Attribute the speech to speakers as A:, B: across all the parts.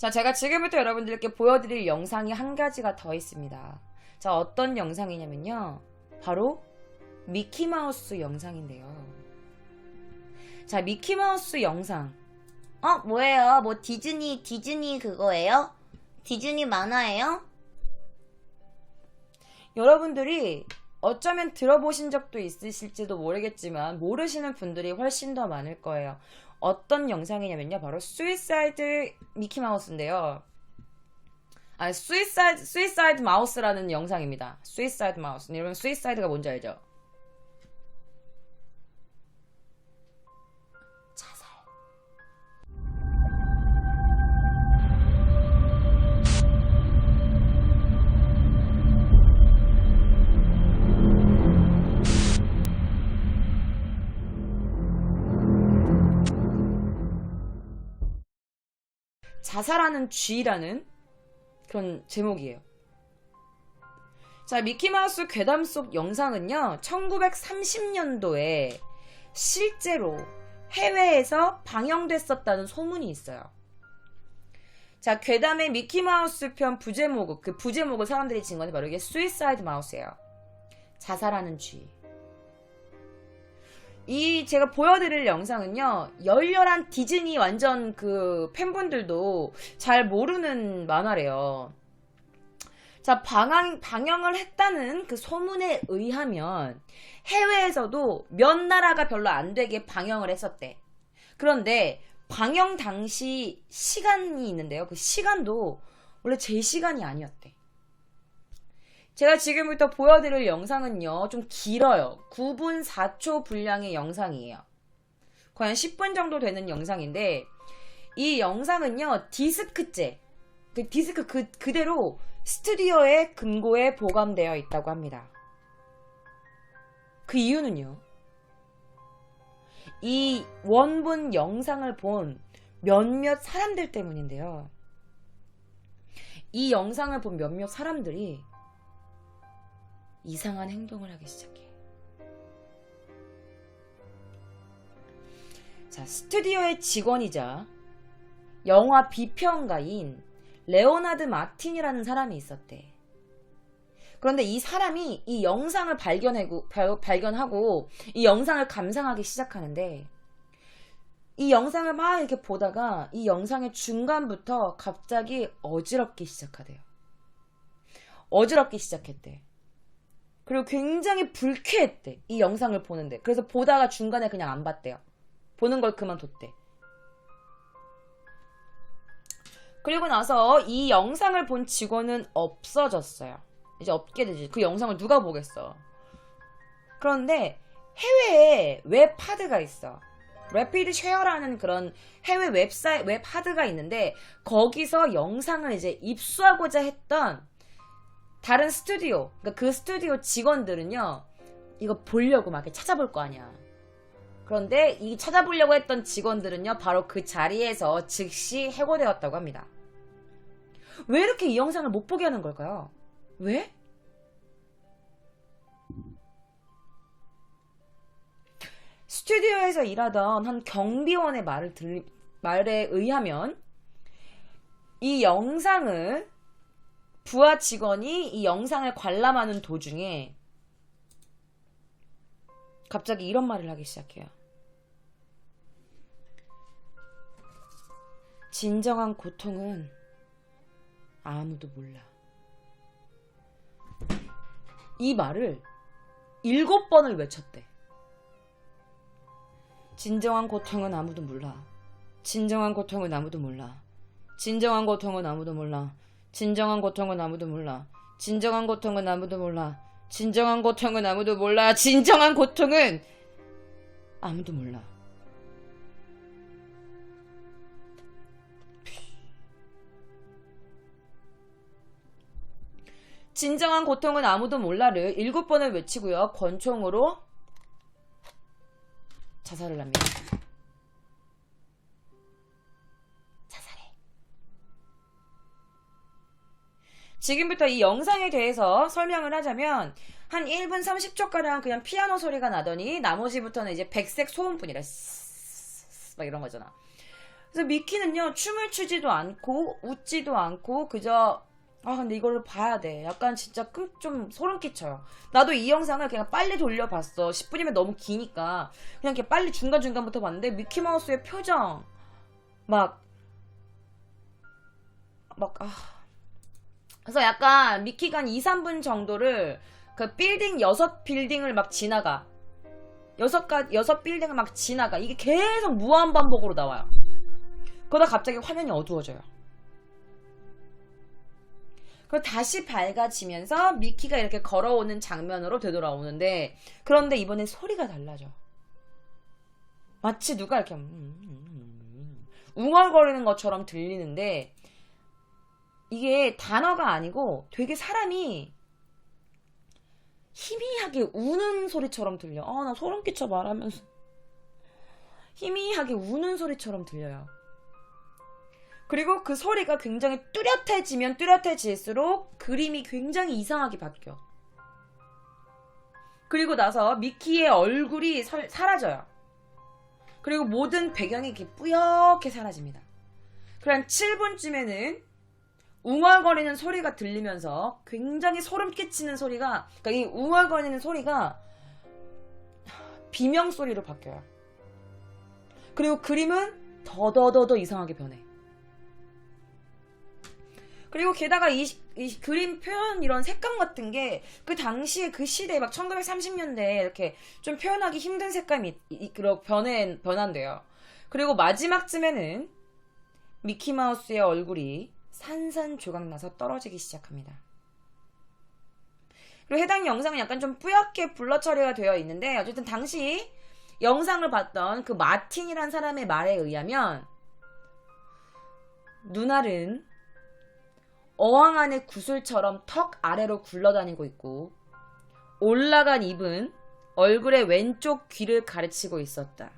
A: 자, 제가 지금부터 여러분들께 보여드릴 영상이 한 가지가 더 있습니다. 자, 어떤 영상이냐면요. 바로 미키마우스 영상인데요. 자, 미키마우스 영상.
B: 어, 뭐예요? 뭐 디즈니, 디즈니 그거예요? 디즈니 만화예요?
A: 여러분들이 어쩌면 들어보신 적도 있으실지도 모르겠지만 모르시는 분들이 훨씬 더 많을 거예요. 어떤 영상이냐면요. 바로 스위사이드 미키마우스인데요. 아, 스위사이드, 스위사이드 마우스라는 영상입니다. 스위사이드 마우스. 여러분, 스위사이드가 뭔지 알죠? 자살하는 쥐라는 그런 제목이에요. 자, 미키마우스 괴담 속 영상은요, 1930년도에 실제로 해외에서 방영됐었다는 소문이 있어요. 자, 괴담의 미키마우스 편 부제목, 그 부제목을 사람들이 진 건데 바로 이게 스위사이드 마우스예요. 자살하는 쥐. 이 제가 보여드릴 영상은요 열렬한 디즈니 완전 그 팬분들도 잘 모르는 만화래요. 자 방영 방영을 했다는 그 소문에 의하면 해외에서도 몇 나라가 별로 안 되게 방영을 했었대. 그런데 방영 당시 시간이 있는데요. 그 시간도 원래 제 시간이 아니었대. 제가 지금부터 보여드릴 영상은요, 좀 길어요. 9분 4초 분량의 영상이에요. 한 10분 정도 되는 영상인데, 이 영상은요, 디스크째, 그 디스크 그, 그대로 스튜디오의 금고에 보관되어 있다고 합니다. 그 이유는요, 이 원본 영상을 본 몇몇 사람들 때문인데요. 이 영상을 본 몇몇 사람들이 이상한 행동을 하기 시작해. 자, 스튜디오의 직원이자 영화 비평가인 레오나드 마틴이라는 사람이 있었대. 그런데 이 사람이 이 영상을 발견하고, 발견하고 이 영상을 감상하기 시작하는데 이 영상을 막 이렇게 보다가 이 영상의 중간부터 갑자기 어지럽기 시작하대요. 어지럽기 시작했대. 그리고 굉장히 불쾌했대. 이 영상을 보는데. 그래서 보다가 중간에 그냥 안 봤대요. 보는 걸 그만뒀대. 그리고 나서 이 영상을 본 직원은 없어졌어요. 이제 없게 되지. 그 영상을 누가 보겠어. 그런데 해외에 웹 하드가 있어. 래피드 쉐어라는 그런 해외 웹사이트, 웹 하드가 있는데 거기서 영상을 이제 입수하고자 했던 다른 스튜디오, 그러니까 그 스튜디오 직원들은요, 이거 보려고 막 찾아볼 거 아니야. 그런데 이 찾아보려고 했던 직원들은요, 바로 그 자리에서 즉시 해고되었다고 합니다. 왜 이렇게 이 영상을 못 보게 하는 걸까요? 왜? 스튜디오에서 일하던 한 경비원의 말을 들, 말에 의하면 이 영상을 부하 직원이 이 영상을 관람하는 도중에 갑자기 이런 말을 하기 시작해요. 진정한 고통은 아무도 몰라. 이 말을 일곱 번을 외쳤대. 진정한 고통은 아무도 몰라. 진정한 고통은 아무도 몰라. 진정한 고통은 아무도 몰라. 진정한 고통은 아무도 몰라. 진정한 고통은 아무도 몰라. 진정한 고통은 아무도 몰라. 진정한 고통은 아무도 몰라. 진정한 고통은 아무도 몰라를 일곱 번을 외치고요. 권총으로 자살을 합니다. 지금부터 이 영상에 대해서 설명을 하자면 한 1분 30초가량 그냥 피아노 소리가 나더니 나머지부터는 이제 백색 소음뿐이라 막 이런 거잖아. 그래서 미키는요 춤을 추지도 않고 웃지도 않고 그저 아 근데 이거를 봐야 돼. 약간 진짜 끔좀 소름 끼쳐요. 나도 이 영상을 그냥 빨리 돌려봤어. 10분이면 너무 기니까. 그냥 이렇게 빨리 중간중간부터 봤는데 미키마우스의 표정 막 막, 아. 그래서 약간 미키가 한 2, 3분 정도를 그 빌딩, 여섯 빌딩을 막 지나가. 여섯 가, 여섯 빌딩을 막 지나가. 이게 계속 무한 반복으로 나와요. 그러다 갑자기 화면이 어두워져요. 그리고 다시 밝아지면서 미키가 이렇게 걸어오는 장면으로 되돌아오는데, 그런데 이번엔 소리가 달라져. 마치 누가 이렇게, 음, 음, 음, 웅얼거리는 것처럼 들리는데, 이게 단어가 아니고 되게 사람이 희미하게 우는 소리처럼 들려. 아, 나 소름 끼쳐 말하면서. 희미하게 우는 소리처럼 들려요. 그리고 그 소리가 굉장히 뚜렷해지면 뚜렷해질수록 그림이 굉장히 이상하게 바뀌어. 그리고 나서 미키의 얼굴이 설- 사라져요. 그리고 모든 배경이 이렇게 뿌옇게 사라집니다. 그한 7분쯤에는 웅얼거리는 소리가 들리면서 굉장히 소름 끼치는 소리가 그러니까 이 웅얼거리는 소리가 비명 소리로 바뀌어요. 그리고 그림은 더더더더 이상하게 변해. 그리고 게다가 이, 이 그림 표현 이런 색감 같은 게 그 당시에 그 시대에 막 1930년대에 이렇게 좀 표현하기 힘든 색감이 그렇게 변해 변한대요. 그리고 마지막쯤에는 미키 마우스의 얼굴이 산산조각 나서 떨어지기 시작합니다. 그리고 해당 영상은 약간 좀 뿌옇게 블러 처리가 되어 있는데 어쨌든 당시 영상을 봤던 그 마틴이란 사람의 말에 의하면 눈알은 어항 안의 구슬처럼 턱 아래로 굴러다니고 있고 올라간 입은 얼굴의 왼쪽 귀를 가르치고 있었다.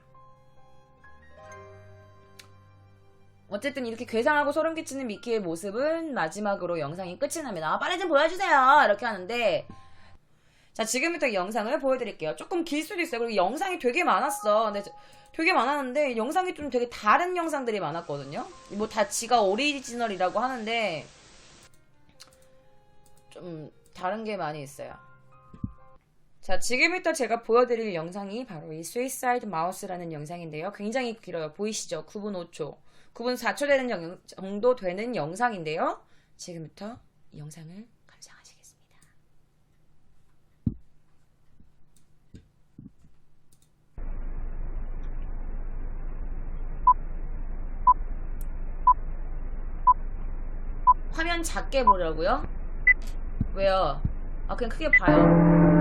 A: 어쨌든 이렇게 괴상하고 소름 끼치는 미키의 모습은 마지막으로 영상이 끝이 납니다. 아, 빨리 좀 보여주세요. 이렇게 하는데 자 지금부터 영상을 보여드릴게요. 조금 길 수도 있어요. 그리고 영상이 되게 많았어. 근데 저- 되게 많았는데 영상이 좀 되게 다른 영상들이 많았거든요. 뭐 다 지가 오리지널이라고 하는데 좀 다른 게 많이 있어요. 자, 지금부터 제가 보여드릴 영상이 바로 이 Suicide Mouse라는 영상인데요. 굉장히 길어요. 보이시죠? 9분 5초. 9분 4초 되는 영- 정도 되는 영상인데요. 지금부터 이 영상을 감상하시겠습니다. 화면 작게 보려고요? 왜요? 아, 그냥 크게 봐요.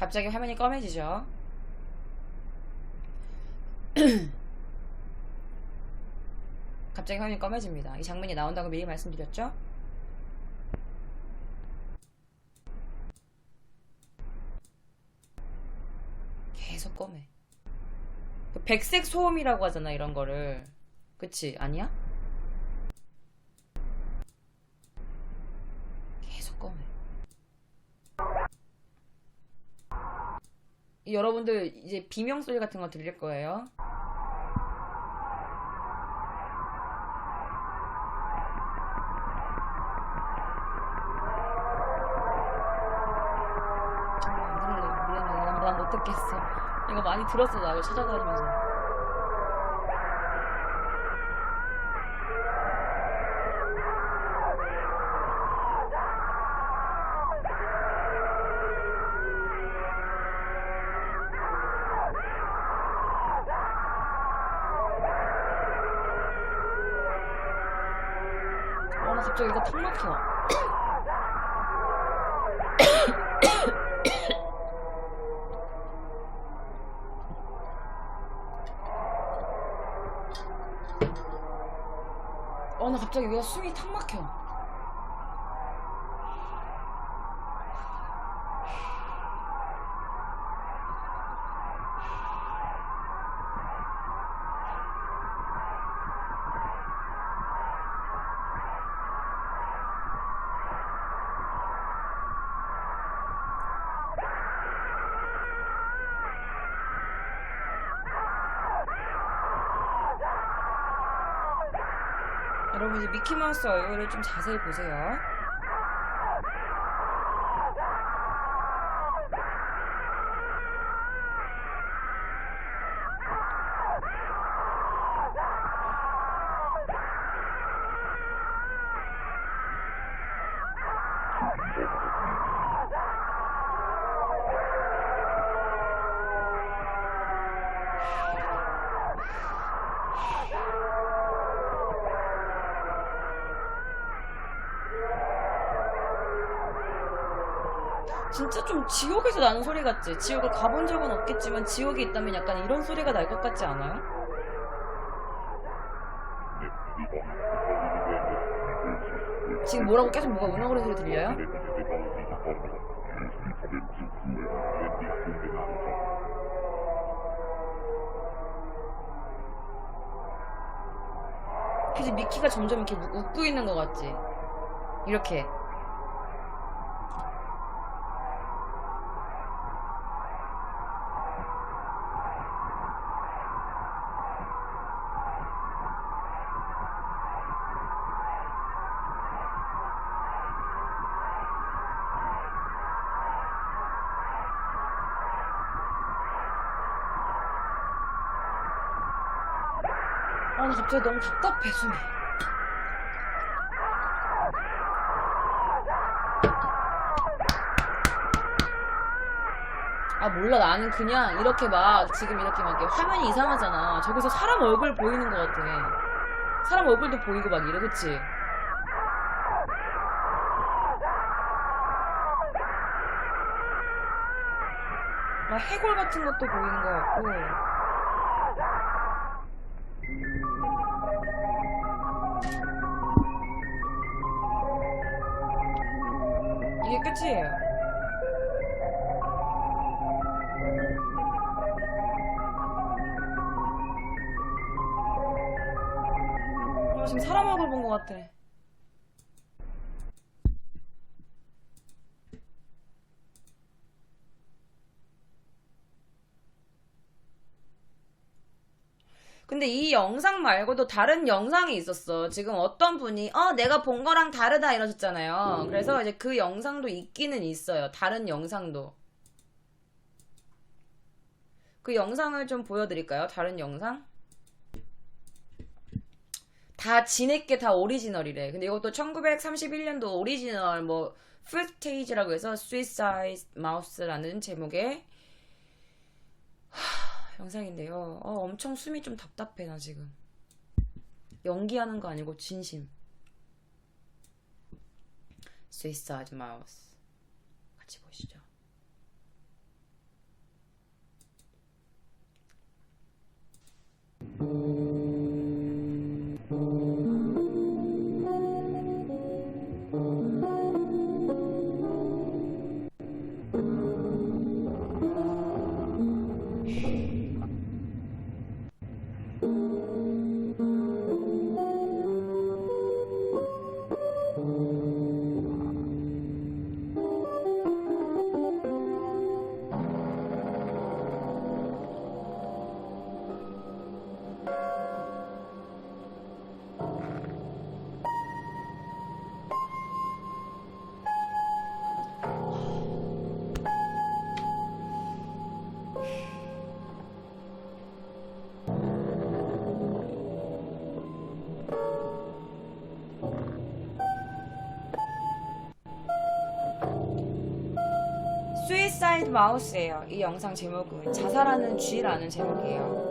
A: 갑자기 화면이 검해지죠. 갑자기 화면이 검해집니다. 이 장면이 나온다고 미리 말씀드렸죠? 계속 검해. 그 백색 소음이라고 하잖아, 이런 거를. 그치? 아니야? 계속 검해. 여러분들 이제 비명 소리 같은 거 들릴 거예요. 안 들을래. 미안해. 난, 난못 듣겠어. 이거 많이 들었어, 나 이거 찾아다니면서. 갑자기 이거 턱 막혀. 어, 나 갑자기 여기가 숨이 탁 막혀. 여러분 이제 미키마우스 얼굴을 좀 자세히 보세요. 진짜 좀 지옥에서 나는 소리 같지? 지옥을 가본 적은 없겠지만 지옥에 있다면 약간 이런 소리가 날 것 같지 않아요? 지금 뭐라고 계속 뭐가 운영거리는 소리 들려요? 그지 미키가 점점 이렇게 우- 웃고 있는 것 같지? 이렇게 갑자기 너무 답답해, 숨이. 아, 몰라. 나는 그냥 이렇게 막, 지금 이렇게 막, 이렇게 화면이 이상하잖아. 저기서 사람 얼굴 보이는 것 같아. 사람 얼굴도 보이고 막 이래, 그치? 막 해골 같은 것도 보이는 것 같고. 아, 지금 사람 얼굴 본 것 같아. 근데 이 영상 말고도 다른 영상이 있었어. 지금 어떤 분이, 어, 내가 본 거랑 다르다 이러셨잖아요. 그래서 이제 그 영상도 있기는 있어요. 다른 영상도. 그 영상을 좀 보여드릴까요? 다른 영상? 다 지네께 다 오리지널이래. 근데 이것도 1931년도 오리지널 뭐 풀스테이지라고 해서 Suicide Mouse라는 제목의 하, 영상인데요. 어, 엄청 숨이 좀 답답해 나 지금. 연기하는 거 아니고 진심. Suicide Mouse 같이 보시죠. 수사이드 마우스예요. 이 영상 제목은 자살하는 쥐라는 제목이에요.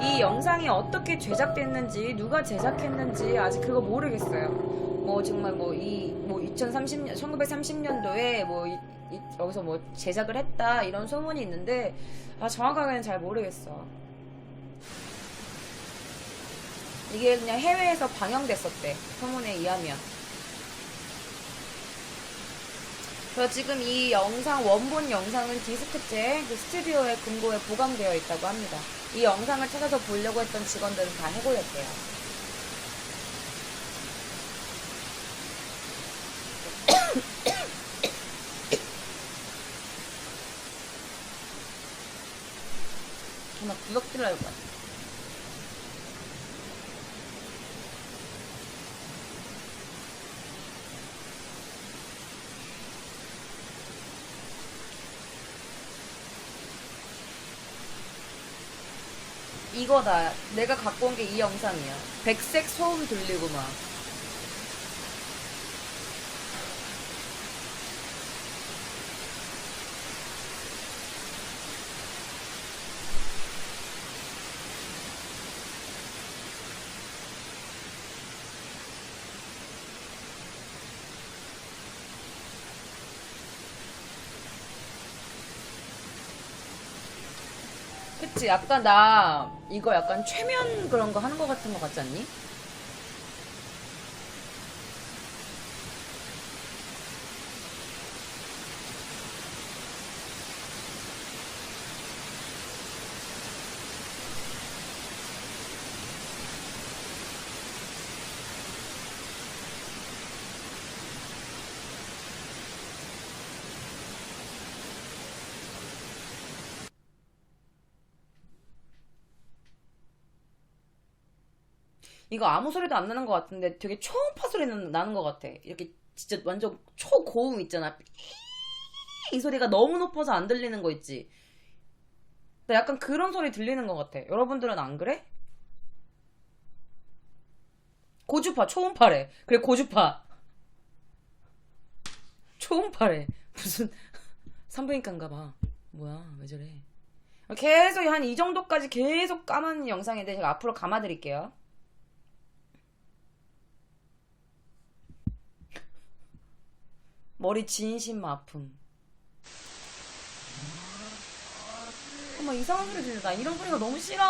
A: 이 영상이 어떻게 제작됐는지 누가 제작했는지 아직 그거 모르겠어요. 뭐 정말 뭐 이 뭐 2030년 1930년도에 뭐 이- 이- 여기서 뭐 제작을 했다 이런 소문이 있는데 아 정확하게는 잘 모르겠어. 이게 그냥 해외에서 방영됐었대 소문에 의하면. 그래서 지금 이 영상 원본 영상은 디스크째 그 스튜디오의 금고에 보관되어 있다고 합니다. 이 영상을 찾아서 보려고 했던 직원들은 다 해고였대요. 정말 구석질 날 것 같아. 이거다. 내가 갖고 온 게 이 영상이야. 백색 소음 들리고 막. 그치? 약간 나 이거 약간 최면 그런 거 하는 거 같은 거 같지 않니? 이거 아무 소리도 안 나는 것 같은데 되게 초음파 소리는 나는 것 같아. 이렇게 진짜 완전 초고음 있잖아. 이 소리가 너무 높아서 안 들리는 거 있지. 나 약간 그런 소리 들리는 것 같아. 여러분들은 안 그래? 고주파, 초음파래. 그래, 고주파. 초음파래. 무슨 산부인과인가 봐. 뭐야, 왜 저래. 계속 한 이 정도까지 계속 까만 영상인데 제가 앞으로 감아드릴게요. 머리 진심 아픔. 어머 이상한 소리 들린다. 이런 소리가 너무 싫어.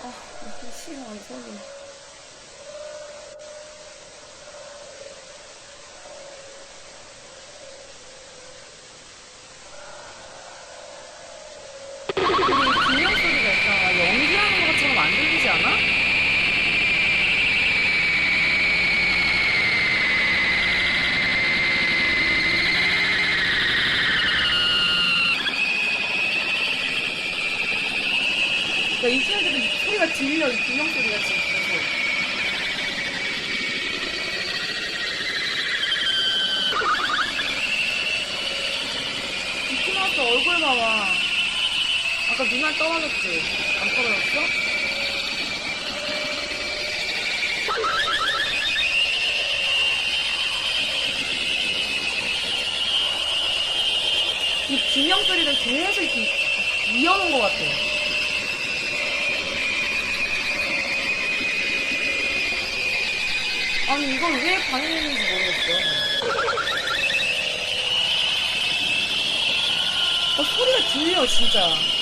A: 아, 너무 싫어 이 소리. 그리고 이 비명 소리가 있잖아. 연기하는 것처럼 안 들리지 않아? 그러니까 이 친구들은 이 소리가 들려, 이 비명 소리가 지금 계속. 미키마우스 얼굴 봐봐. 아까 눈알 떨어졌지? 안 떨어졌어? 이 비명 소리는 계속 이렇게 이어놓은 것 같아. 아니 이걸 왜 방해했는지 모르겠어. 어, 소리가 들려 진짜.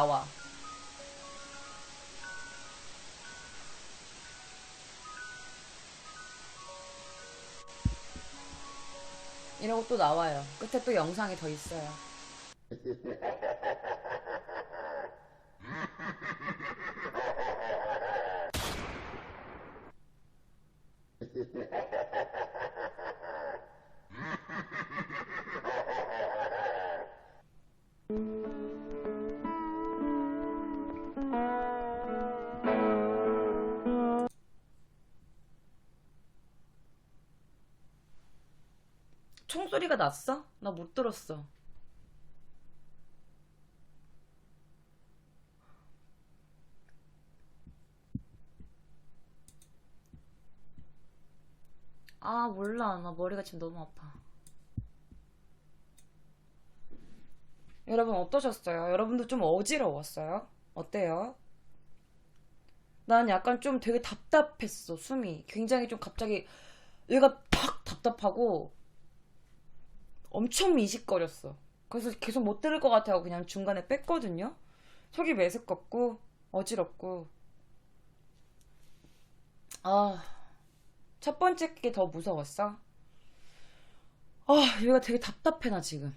A: 나와. 이러고 또 나와요. 끝에 또 영상이 더 있어요. 소리가 났어? 나 못 들었어. 아, 몰라. 나 머리가 지금 너무 아파. 여러분 어떠셨어요? 여러분도 좀 어지러웠어요? 어때요? 난 약간 좀 되게 답답했어, 숨이. 굉장히 좀 갑자기 얘가 탁 답답하고 엄청 미식거렸어. 그래서 계속 못 들을 것 같아서 그냥 중간에 뺐거든요. 속이 메스껍고 어지럽고. 아, 첫 번째 게 더 무서웠어. 아, 얘가 되게 답답해 나 지금.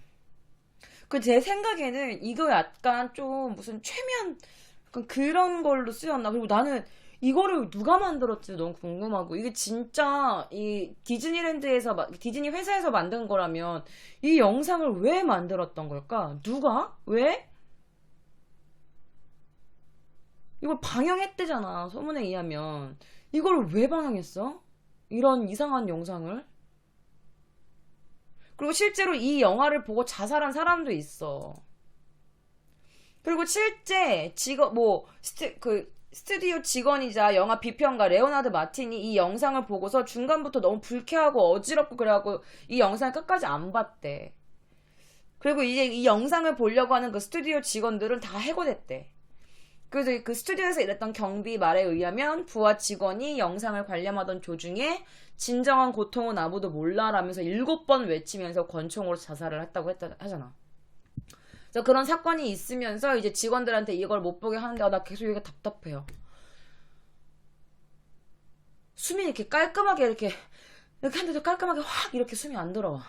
A: 그 제 생각에는 이거 약간 좀 무슨 최면 그런 걸로 쓰였나. 그리고 나는 이거를 누가 만들었지 너무 궁금하고 이게 진짜 이 디즈니랜드에서 마- 디즈니 회사에서 만든 거라면 이 영상을 왜 만들었던 걸까? 누가? 왜? 이걸 방영했대잖아 소문에 의하면 이걸 왜 방영했어? 이런 이상한 영상을 그리고 실제로 이 영화를 보고 자살한 사람도 있어 그리고 실제 직업 뭐 그 스튜디오 직원이자 영화 비평가 레오나드 마틴이 이 영상을 보고서 중간부터 너무 불쾌하고 어지럽고 그래갖고 이 영상을 끝까지 안 봤대. 그리고 이제 이 영상을 보려고 하는 그 스튜디오 직원들은 다 해고됐대. 그래서 그 스튜디오에서 일했던 경비 말에 의하면 부하 직원이 영상을 관람하던 조중에 진정한 고통은 아무도 몰라라면서 일곱 번 외치면서 권총으로 자살을 했다고 했다 하잖아. 그래서 그런 사건이 있으면서 이제 직원들한테 이걸 못 보게 하는데 아, 나 계속 이게 답답해요. 숨이 이렇게 깔끔하게 이렇게 이렇게 한데도 깔끔하게 확 이렇게 숨이 안 들어와.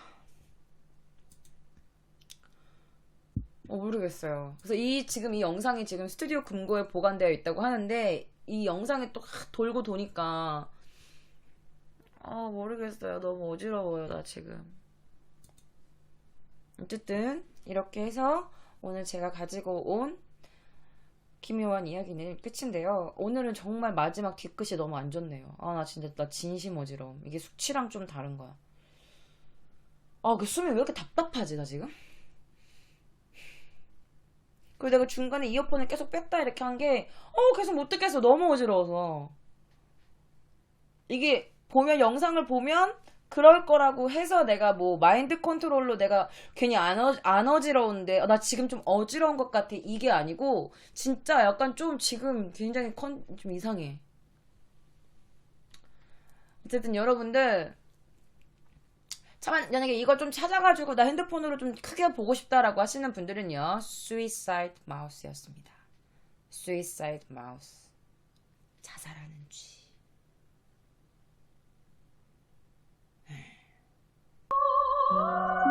A: 어, 모르겠어요. 그래서 이 지금 이 영상이 지금 스튜디오 금고에 보관되어 있다고 하는데 이 영상이 또확 돌고 도니까 아 모르겠어요. 너무 어지러워요 나 지금. 어쨌든 이렇게 해서 오늘 제가 가지고 온 기묘한 이야기는 끝인데요. 오늘은 정말 마지막 뒤끝이 너무 안 좋네요. 아, 나 진짜, 나 진심 어지러움. 이게 숙취랑 좀 다른 거야. 아, 그 숨이 왜 이렇게 답답하지, 나 지금? 그리고 내가 중간에 이어폰을 계속 뺐다 이렇게 한 게, 어, 계속 못 듣겠어. 너무 어지러워서. 이게, 보면, 영상을 보면, 그럴 거라고 해서 내가 뭐 마인드 컨트롤로 내가 괜히 안, 어, 안 어지러운데 아, 나 지금 좀 어지러운 것 같아. 이게 아니고 진짜 약간 좀 지금 굉장히 컨, 좀 이상해. 어쨌든 여러분들 참 만약에 이거 좀 찾아가지고 나 핸드폰으로 좀 크게 보고 싶다라고 하시는 분들은요 Suicide Mouse였습니다. Suicide Mouse. 자살하는 쥐 음.